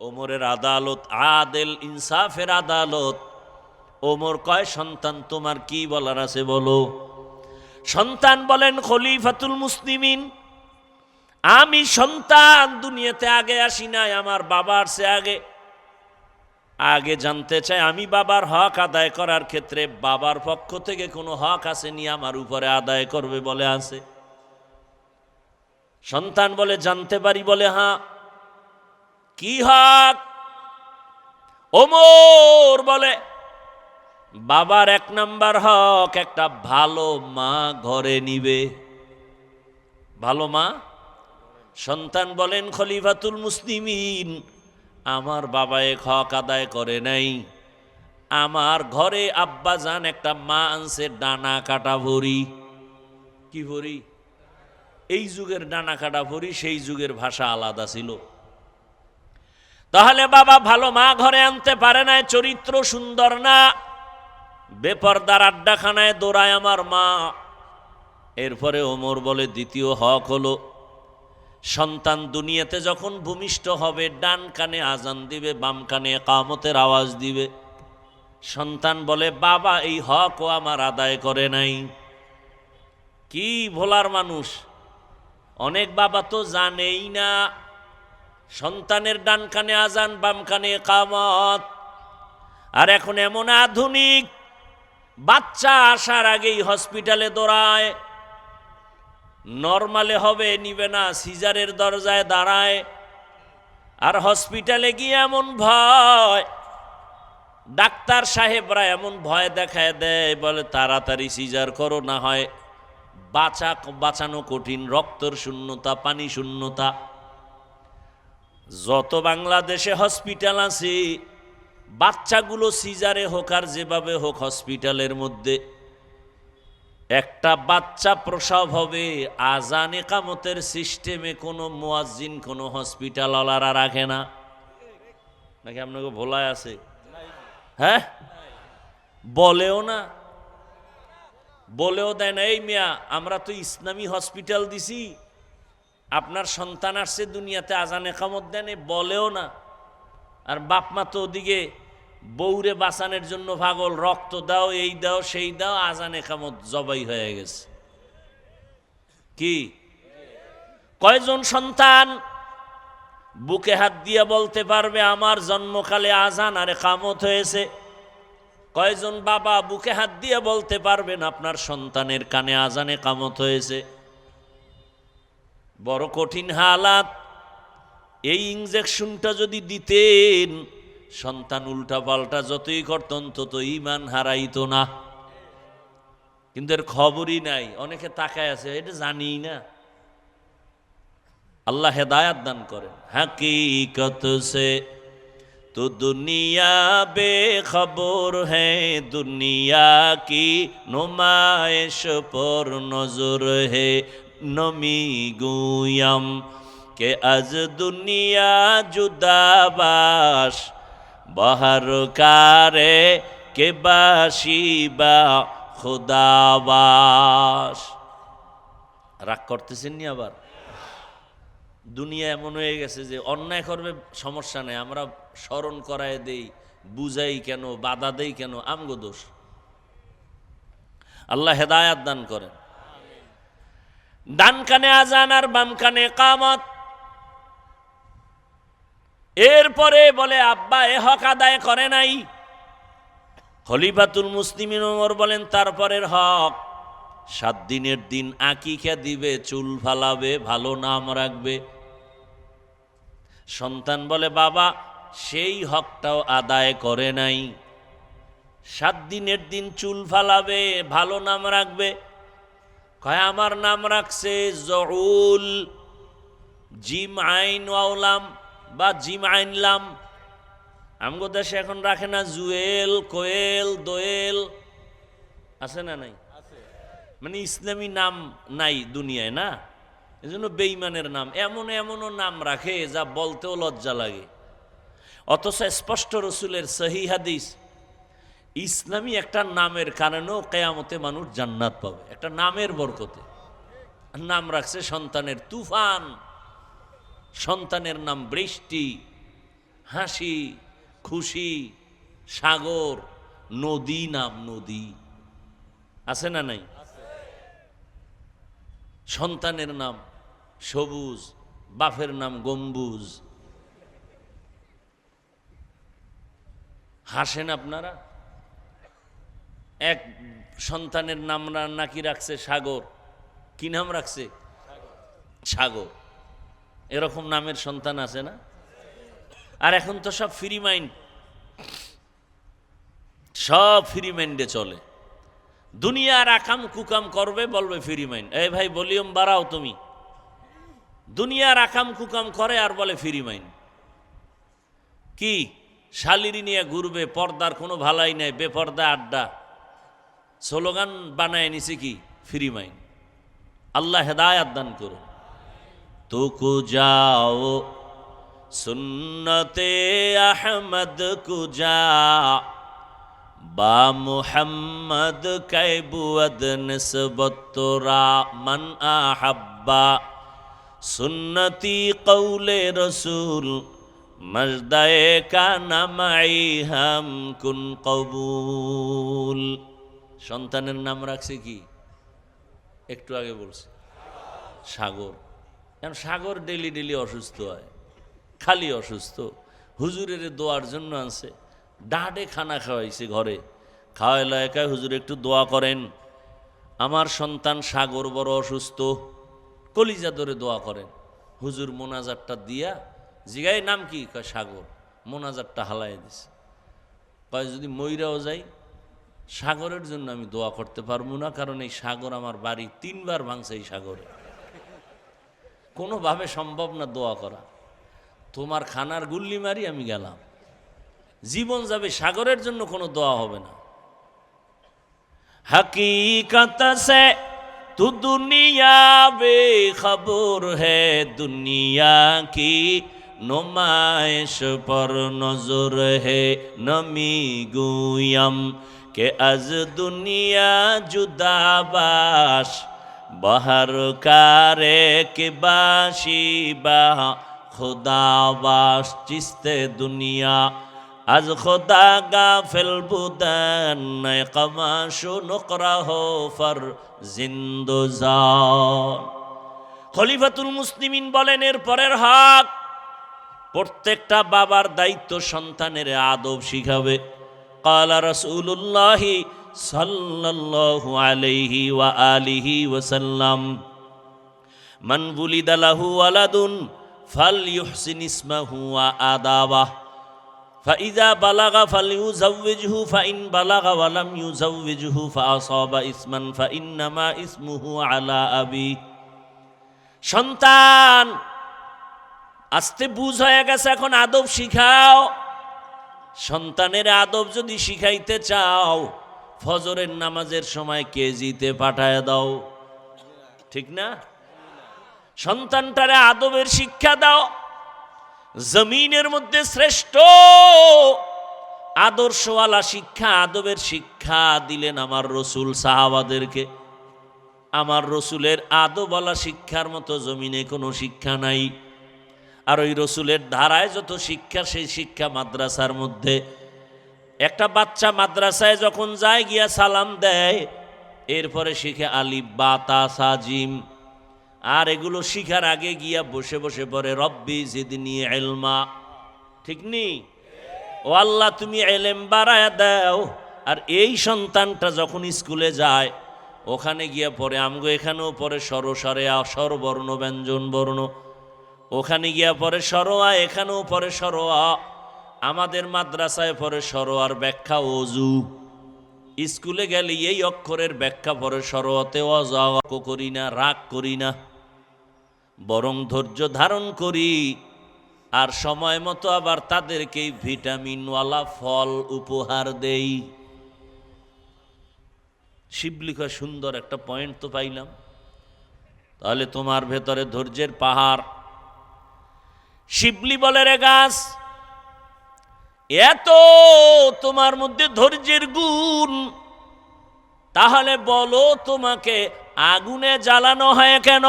ওমরের আদালত, আদেল ইনসাফের আদালত। ওমর কয়, সন্তান, তোমার কি বলার আছে বলো? সন্তান বলেন, খলিফাতুল মুসলিমিন, আমি সন্তান, দুনিয়াতে আগে আসি নাই, আমার বাবার সে আগে। আগে জানতে চাই, আমি বাবার হক আদায় করার ক্ষেত্রে বাবার পক্ষ থেকে কোনো হক আসেনি, আমার উপরে আদায় করবে বলে আছে? সন্তান বলে, জানতে পারি বলে হ্যাঁ। কি হক? ওমর বলে, বাবার এক নাম্বার হক, একটা ভালো মা ঘরে নিবে। ভালো মা? সন্তান বলেন, খলিফাতুল মুসলিমিন, আমার বাবা এক হক আদায় করে নাই। আমার ঘরে আব্বা যান একটা মা আনছে, ডানা কাটা ভরি। কি ভরি? এই যুগের ডানা কাটা ভরি, সেই যুগের ভাষা আলাদা ছিল। তাহলে বাবা ভালো মা ঘরে আনতে পারে না চরিত্র সুন্দর না। বেপরদার আড্ডাখানায় দৌড়ায় আমার মা। এরপরে ওমর বলে, দ্বিতীয় হক হলো, সন্তান দুনিয়াতে যখন ভূমিষ্ঠ হবে, ডান কানে আজান দিবে, বাম কানে কামতের আওয়াজ দিবে। সন্তান বলে, বাবা, এই হকও আমার আদায় করে নাই। কি ভোলার মানুষ। অনেক বাবা তো জানেই না। সন্তানের ডান কানে আজান বাম কানে কামত আর এখন এমন আধুনিক, বাচ্চা আসার আগেই হসপিটালে দৌড়ায়। নর্মালে হবে, নিবে না, সিজারের দরজায় দাঁড়ায়। আর হসপিটালে গিয়ে এমন ভয়, ডাক্তার সাহেবরা এমন ভয় দেখায় দেয়, বলে তাড়াতাড়ি সিজার করো, না হয় বাঁচা, বাঁচানো কঠিন, রক্তর শূন্যতা, পানি শূন্যতা। যত বাংলাদেশে হসপিটাল আছে, বাচ্চাগুলো সিজারে হোক আর যেভাবে হোক হসপিটালের মধ্যে, একটা বাচ্চা প্রসব হবে, আজান একামতের সিস্টেমে কোনো মোয়াজিন কোনো হসপিটাল হসপিটালওয়ালারা রাখে না। নাকি আপনাকে ভোলায় আছে? হ্যাঁ? বলেও না। বলেও দেয় না, এই মিয়া, আমরা তো ইসলামী হসপিটাল দিছি। আপনার সন্তান আসছে দুনিয়াতে, আজান একামত দেন বলেও না। আর বাপ মা তো ওদিকে বৌরে বাঁচানোর জন্য ভাগল রক্ত দাও, এই দাও, সেই দাও, আজান একামত জবাই হয়ে গেছে। কি? কয়জন সন্তান বুকে হাত দিয়ে বলতে পারবে, আমার জন্মকালে আজান, আর কামত হয়েছে কয়জন বাবা বুকে হাত দিয়ে বলতে পারবেন, আপনার সন্তানের কানে আজানে কামত হয়েছে বড় কঠিন হালাত। এই ইঞ্জেকশনটা যদি দিতেন, সন্তান উল্টা পাল্টা যতই করত, অন্তত ইমান হারাইত না। কিন্তু এর খবরই নাই, অনেকে তাকায় আছে, এটা জানি না। আল্লাহ হেদায়াত দান করেন, হাকিকত সে তো দুনিয়া বেখবর হ্যাঁ দুনিয়া কি নুমায়েশ পর নজর হে নমি গুয়াম, কে আজ দুনিয়া জুদাবাস বাহার কারে কে বাসিবা খুদাবাস। রাগ করতেছেন নি আবার? দুনিয়া এমন হয়ে গেছে যে অন্যায় করবে সমস্যা নেই, আমরা স্মরণ করায় দেই, বুঝাই কেন, বাধা দেই কেন, আমগো দোষ। আল্লাহ হেদায়াত দান করেন। ডান কানে আজান আর বাম কানে কামত। এরপরে বলে, আব্বা, এ হক আদায় করে নাই। খলিফাতুল মুসলিমিন ওমর বলেন, তারপরের হক, সাত দিনের দিন আঁকি আকিকা দিবে চুল ফালাবে, ভালো নাম রাখবে। সন্তান বলে, বাবা, সেই হকটাও আদায় করে নাই। সাত দিনের দিন চুল ফালাবে, ভালো নাম রাখবে। কয় আমার নাম রাখছে জহুল জিম আইন ওয়াউলাম বা জিম আইনলাম আমগো দেশে এখন রাখে না জুয়েল কোয়েল দোয়েল। আছে না নাই? মানে ইসলামী নাম নাই দুনিয়ায় না? এজন্য বেইমানের নাম এমন এমনও নাম রাখে যা বলতেও লজ্জা লাগে। অথচ স্পষ্ট রসুলের সহি হাদিস ইসলামী একটা নামের কারণেও কেয়ামতে মানুষ জান্নাত পাবে। একটা নামের বরকতে। নাম রাখছে সন্তানের তুফান, সন্তানের নাম বৃষ্টি, হাসি, খুশি, সাগর, নদী নাম নদী। আছে না নাই? সন্তানের নাম সবুজ বাফের নাম গম্বুজ। হাসেন আপনারা? এক সন্তানের নাম নাকি রাখছে সাগর। কি নাম রাখছে? সাগর। এরকম নামের সন্তান আছে না? আর এখন তো সব ফ্রি মাইন্ড সব ফ্রি মাইন্ডে চলে। দুনিয়ার আকাম কুকাম করবে, বলবে ফ্রি মাইন্ড এই ভাই, ভলিউম বাড়াও তুমি। দুনিয়ার আকাম কুকাম করে আর বলে ফ্রি মাইন্ড কি? শালিরি নিয়ে ঘুরবে, পর্দার কোনো ভালাই নাই, বেপর্দা আড্ডা। স্লোগান বানায় নিছে কি? Free mind. আল্লাহ হেদায়াত দান করুন। তুকু যাও, সুন্নতে আহমদ কুজা বা মুহাম্মদ কাইবুয়াদ নিসবতরা মান আহাব্বা। সুন্নতি কৌলে রসুল, মজদায়ে কানা মাই হাম কুন কবুল। সন্তানের নাম রাখছে কি? একটু আগে বলছি। সাগর। এখন সাগর ডেলি ডেলি অসুস্থ হয়, খালি অসুস্থ। হুজুরের দোয়ার জন্য আছে ডাঁটে খানা খাওয়াইছে ঘরে। খাওয়াইলা একাই, হুজুর একটু দোয়া করেন। আমার সন্তান সাগর বড় অসুস্থ, কলিজা ধরে দোয়া করেন। হুজুর মোনাজারটা দিয়া জিগাই নাম কি? কয়, সাগর। মোনাজারটা হালাই দিছে। কয়, যদি ময়রাও যাই সাগরের জন্য আমি দোয়া করতে পারব না, কারণ এই সাগর আমার বাড়ি তিনবার ভাঙছে এই সাগরে। কোনোভাবে সম্ভব না দোয়া করা। তোমার খানার গুল্লি মারি আমি গেলাম। জীবন যাবে সাগরের জন্য কোনো দোয়া হবে না। হাকি কাতাসে তু দুনিয়া বে খবর হে, দুনিয়া কি নুমাইশ পর নজর হে, নমি গুয়াম। কে আজ দুনিয়া জুদাবাস, বাহার কারে কে বাসি বা খোদাবাস চিস্তে দুনিয়া। আজ খোদা গা ফেলবুদান কমাশু নকরাহ ফর জিন্দুজান খলিফাতুল মুসলিমিন বলেন, এর পরের হাক প্রত্যেকটা বাবার দায়িত্ব সন্তানের আদব শিখাবে। কালা রসুল্লাহ সাল্লাল্লাহু আলাইহি ওয়া আলিহি ওয়াসাল্লাম মান বুলিদা লাহু ওয়ালাদুন ফাল ইউহসিন ইসমাহু ওয়া আদাবাহ فإذا بلغ فليزوجه فإن بلغ ولم يزوجه فأصاب إثما فإنما إثمه على أبيه সন্তান আস্তে বুঝ হয়ে গেছে এখন আদব শিখাও সন্তানের আদব যদি শিখাইতে চাও, ফজরের নামাজের সময় কেজিতে পাঠায় দাও। ঠিক না? সন্তানটারে আদবের শিক্ষা দাও। জমিনের মধ্যে শ্রেষ্ঠ আদর্শওয়ালা শিক্ষা, আদবের শিক্ষা দিলেন আমার রসুল সাহাবাদেরকে। আমার রসুলের আদবওয়ালা শিক্ষার মতো জমিনে কোনো শিক্ষা নাই। আর ওই রসুলের ধারায় যত শিক্ষা, সেই শিক্ষা মাদ্রাসার মধ্যে। একটা বাচ্চা মাদ্রাসায় যখন যায়, গিয়া সালাম দেয়, এরপরে শিখে আলিফ বাতা সাজিম আর এগুলো শিখার আগে গিয়া বসে বসে পড়ে, রব্বি জিদনি এলমা ঠিক নি? ও আল্লাহ, তুমি এলেম বাড়ায় দাও। আর এই সন্তানটা যখন স্কুলে যায়, ওখানে গিয়া পড়ে, আমগো এখানেও পড়ে সরসরে স্বরবর্ণ ব্যঞ্জন বর্ণ। ওখানে গিয়া পরে সরোয়া, এখানেও পরে সরোয়া। আমাদের মাদ্রাসায় পরে সরোয়ার ব্যাখ্যা অজু। স্কুলে গেলে এই অক্ষরের ব্যাখ্যা পরে সরোয়াতে অজাক করি না, রাগ করি না। বরং ধৈর্য ধারণ করি। আর সময় মতো আবার তাদেরকে ভিটামিনওয়ালা ফল উপহার দেই। শিবলিখা, সুন্দর একটা পয়েন্ট তো পাইলাম। তাহলে তোমার ভেতরে ধৈর্যের পাহাড়। শিবলি বলে, রে গাছ, এত তোমার মধ্যে ধৈর্যের গুণ, তাহলে বলো তোমাকে আগুনে জ্বালানো হয় কেন?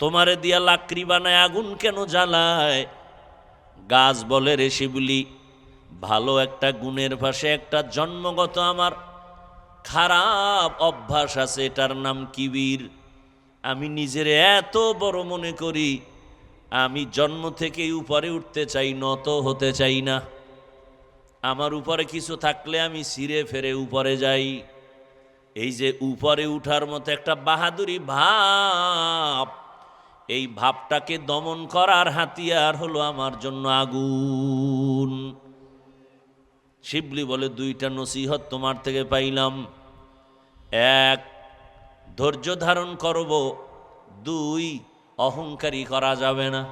তোমারে দিয়া লাকড়ি বানায় আগুন কেন জ্বালায়? গাছ বলে, রে শিবলি, ভালো একটা গুণের পাশে একটা জন্মগত আমার খারাপ অভ্যাস আছে, এটার নাম কিবির। আমি নিজের এত বড় মনে করি আমি জন্ম থেকেই উপরে উঠতে চাই, নত হতে চাই না। আমার উপরে কিছু থাকলে আমি সিরে ফেরে উপরে যাই। এই যে উপরে উঠার মতো একটা বাহাদুরি ভাব, এই ভাবটাকে দমন করার হাতিয়ার হলো আমার জন্য আগুন। শিবলি বলে, দুইটা নসিহত তোমার থেকে পাইলাম। এক, ধৈর্য ধারণ করব। দুই অহংকারী করা যাবে না।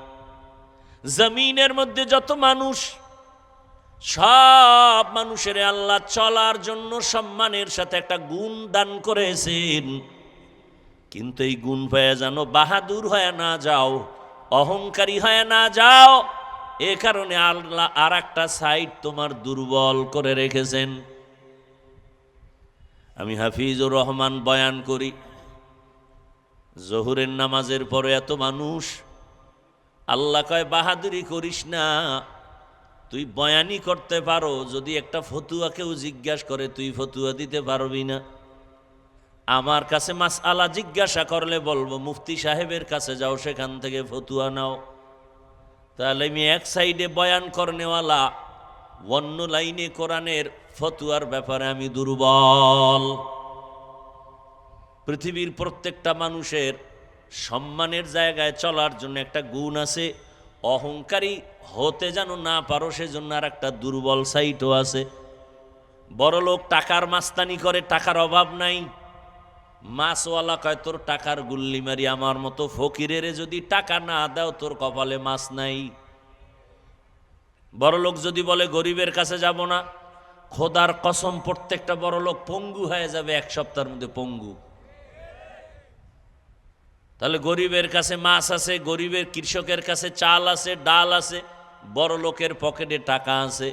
জমিনের মধ্যে যত মানুষ, সব মানুষের আল্লাহ চলার জন্য সম্মানের সাথে একটা গুণ দান করেছেন। কিন্তু এই গুণ হয়ে যেন বাহাদুর হয়ে না যাও, অহংকারী হয়ে না যাও, এ কারণে আল্লাহ আর একটা সাইড তোমার দুর্বল করে রেখেছেন। আমি হাফিজুর রহমান বয়ান করি জহুরের নামাজের পরে এত মানুষ। আল্লাহ কয়, বাহাদুরি করিস না। তুই বয়ানি করতে পারো, যদি একটা ফতুয়া কেউ জিজ্ঞাসা করে, তুই ফতুয়া দিতে পারবি না। আমার কাছে মাস আলা জিজ্ঞাসা করলে বলব, মুফতি সাহেবের কাছে যাও, সেখান থেকে ফতুয়া নাও। তাহলে আমি এক সাইডে বয়ান করনেওয়ালা, অন্য লাইনে কোরআনের ফতুয়ার ব্যাপারে আমি দুর্বল। পৃথিবীর প্রত্যেকটা মানুষের সম্মানের জায়গায় চলার জন্য একটা গুণ আছে, অহংকারী হতে যেন না পারো সেজন্য আর একটা দুর্বল সাইটও আছে। বড় লোক টাকার মাস্তানি করে, টাকার অভাব নাই। মাছওয়ালা কয়, তোর টাকার গুল্লি মারি, আমার মতো ফকিরের যদি টাকা না দাও, তোর কপালে মাছ নাই। বড় লোক যদি বলে, গরিবের কাছে যাব না, খোদার কসম, প্রত্যেকটা বড় লোক পঙ্গু হয়ে যাবে এক সপ্তাহের মধ্যে, পঙ্গু। তাহলে গরিবের কাছে মাছ আছে, গরিবের কৃষকের কাছে চাল আছে, ডাল আছে, বড় লোকের পকেটে টাকা আছে।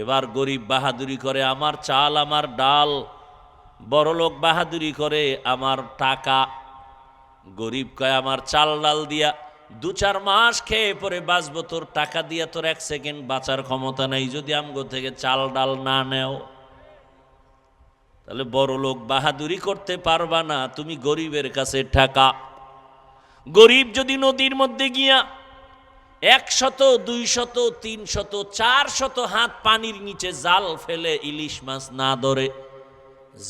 এবার গরিব বাহাদুরি করে, আমার চাল, আমার ডাল, বড় লোক বাহাদুরি করে, আমার টাকা। গরিব কয়, আমার চাল, ডাল দিয়া দু চার মাস খেয়ে পরে বাঁচবো, তোর টাকা দিয়া তোর এক সেকেন্ড বাঁচার ক্ষমতা নাই, যদি আমগো থেকে চাল, ডাল না নেও। তাহলে বড় লোক বাহাদুরি করতে পারবা না, তুমি গরিবের কাছে টাকা গরিব যদি নদীর মধ্যে গিয়া একশত দুই শত তিন শত চার শত হাত পানির নিচে জাল ফেলে ইলিশ মাছ না ধরে,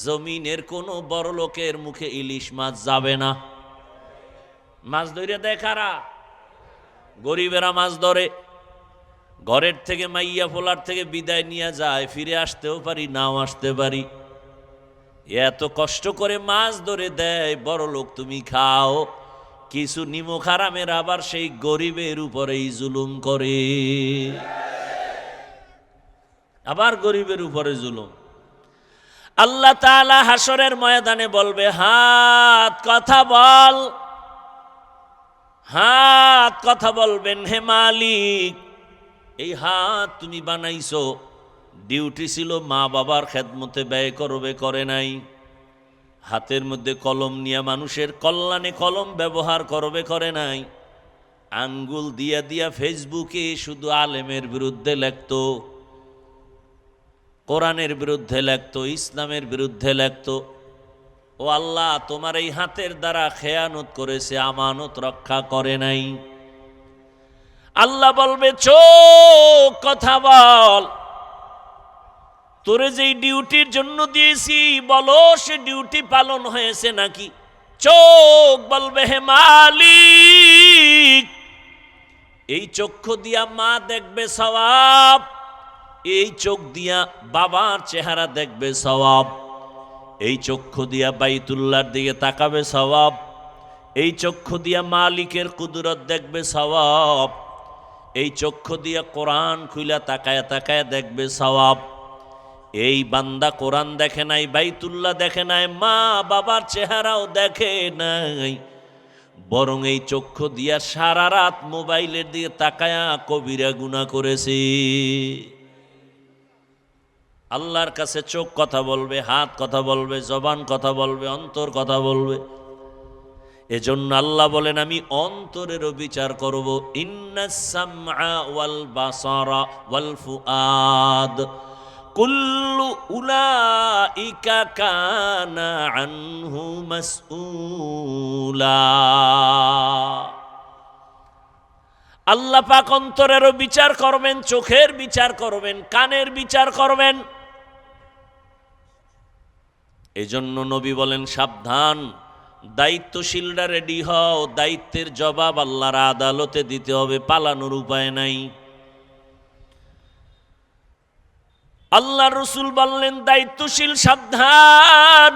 জমিনের কোনো বড় লোকের মুখে ইলিশ মাছ যাবে না। মাছ ধরে দেখারা গরিবেরা মাছ ধরে। ঘরের থেকে মাইয়া ফোলার থেকে বিদায় নিয়ে যায়, ফিরে আসতেও পারি, নাও আসতে পারি। এত কষ্ট করে মাছ ধরে দেয়, বড় লোক তুমি খাও। কিছু নিমখ হারামের আবার সেই গরিবের উপরেই জুলুম করে। আবার গরিবের উপরে জুলুম। আল্লাহ তাআলা হাসরের ময়দানে বলবে, হাত কথা বল। হাত কথা বলবেন, হে মালিক, এই হাত তুমি বানাইছো। ডিউটি ছিল, মা বাবার খেদমতে ব্যয় করবে, করে নাই। হাতের মধ্যে কলম নিয়ে মানুষের কল্যাণে কলম ব্যবহার করবে, করে নাই। আঙ্গুল দিয়া দিয়া ফেসবুকে শুধু আলেমের বিরুদ্ধে লেখতো, কোরআনের বিরুদ্ধে লেখতো, ইসলামের বিরুদ্ধে লেখতো। ও আল্লাহ, তোমার এই হাতের দ্বারা খেয়ানত করেছে, আমানত রক্ষা করে নাই। আল্লাহ বলবে, চোখ, কথা বল। তোরে যেই ডিউটির জন্য দিয়েছি, বলো সে ডিউটি পালন হয়েছে নাকি? চোখ বলবে, হে মালিক। এই চক্ষু দিয়া মা দেখবে সবাব এই চোখ দিয়া বাবার চেহারা দেখবে সবাব এই চক্ষু দিয়া বাইতুল্লার দিকে তাকাবে সবাব এই চক্ষু দিয়া মালিকের কুদরত দেখবে সবাব এই চক্ষু দিয়া কোরআন খুইলা তাকায় তাকায় দেখবে সবাব এই বান্দা কোরআন দেখে নাই, বাইতুল্লাহ দেখে নাই, মা বাবার চেহারাও দেখে নাই। বরং এই চক্ষু দিয়া সারা রাত মোবাইলের দিকে তাকায়া কবিরা গুণা করেছি। আল্লাহর কাছে চোখ কথা বলবে, হাত কথা বলবে, জবান কথা বলবে, অন্তর কথা বলবে। এজন্য আল্লাহ বলেন, আমি অন্তরেরও বিচার করব। ইন্নাসামআ ওয়াল বাসারা ওয়াল ফুআদ। কুল্লু উলাইকা কানা আনহু মাসউলা। আল্লাহ পাক অন্তরেরও বিচার করবেন, চোখের বিচার করবেন, কানের বিচার করবেন। এজন্য নবী বলেন, সাবধান, দায়িত্বশীলরা রেডি হও, দায়িত্বের জবাব আল্লাহর আদালতে দিতে হবে, পালানোর উপায় নাই। আল্লাহ রসুল বললেন দায়িত্বশীল সাবধান।